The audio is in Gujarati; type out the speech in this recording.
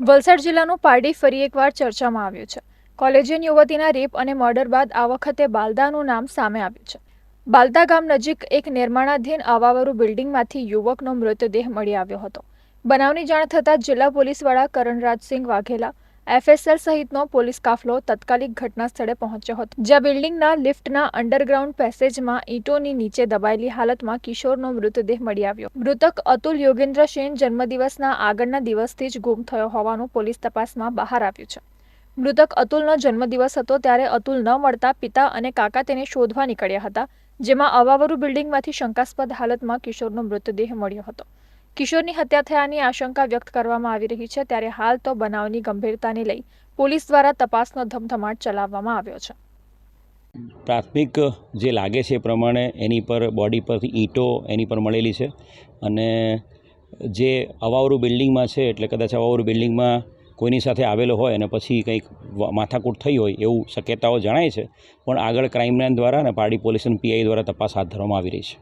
વલસાડ જિલ્લાનું પારડી ફરી એકવાર ચર્ચામાં આવ્યું છે. કોલેજિયન યુવતીના રેપ અને મર્ડર બાદ આ વખતે બાલદાનું નામ સામે આવ્યું છે. બાલદા ગામ નજીક એક નિર્માણાધીન આવાવરૂ બિલ્ડિંગમાંથી યુવકનો મૃતદેહ મળી આવ્યો હતો. બનાવની જાણ થતાં જિલ્લા પોલીસ વડા કરણરાજસિંહ વાઘેલા એફએસએલ સહિતનો પોલીસ કાફલો તત્કાલિક ઘટના સ્થળે પહોંચ્યો હતો. જ્યાં બિલ્ડિંગના લિફ્ટના અંડરગ્રાઉન્ડ પેસેજમાં ઈંટોની નીચે દબાયેલી હાલતમાં કિશોરનો મૃતદેહ મળી આવ્યો. મૃતક અતુલ યોગેન્દ્ર સેન જન્મદિવસના આગળના દિવસથી જ ગુમ થયો હોવાનું પોલીસ તપાસમાં બહાર આવ્યું છે. મૃતક અતુલનો જન્મદિવસ હતો ત્યારે અતુલ ન મળતા પિતા અને કાકા તેને શોધવા નીકળ્યા હતા, જેમાં અવાવરુ બિલ્ડિંગમાંથી શંકાસ્પદ હાલતમાં કિશોરનો મૃતદેહ મળ્યો હતો. કિશોરની હત્યા થયાની આશંકા વ્યક્ત કરવામાં આવી રહી છે, ત્યારે હાલ તો બનાવની ગંભીરતાને લઈ પોલીસ દ્વારા તપાસનો ધમધમાટ ચલાવવામાં આવ્યો છે. પ્રાથમિક જે લાગે છે એ પ્રમાણે એની પર, બોડી પરથી ઈંટો એની પર મળેલી છે અને જે અવાવરું બિલ્ડિંગમાં છે, એટલે કદાચ અવાવરું બિલ્ડિંગમાં કોઈની સાથે આવેલો હોય અને પછી કંઈક માથાકૂટ થઈ હોય એવું શક્યતાઓ જણાય છે, પણ આગળ ક્રાઇમ બ્રાન્ચ દ્વારા અને પારડી પોલીસ અને પીઆઈ દ્વારા તપાસ હાથ ધરવામાં આવી રહી છે.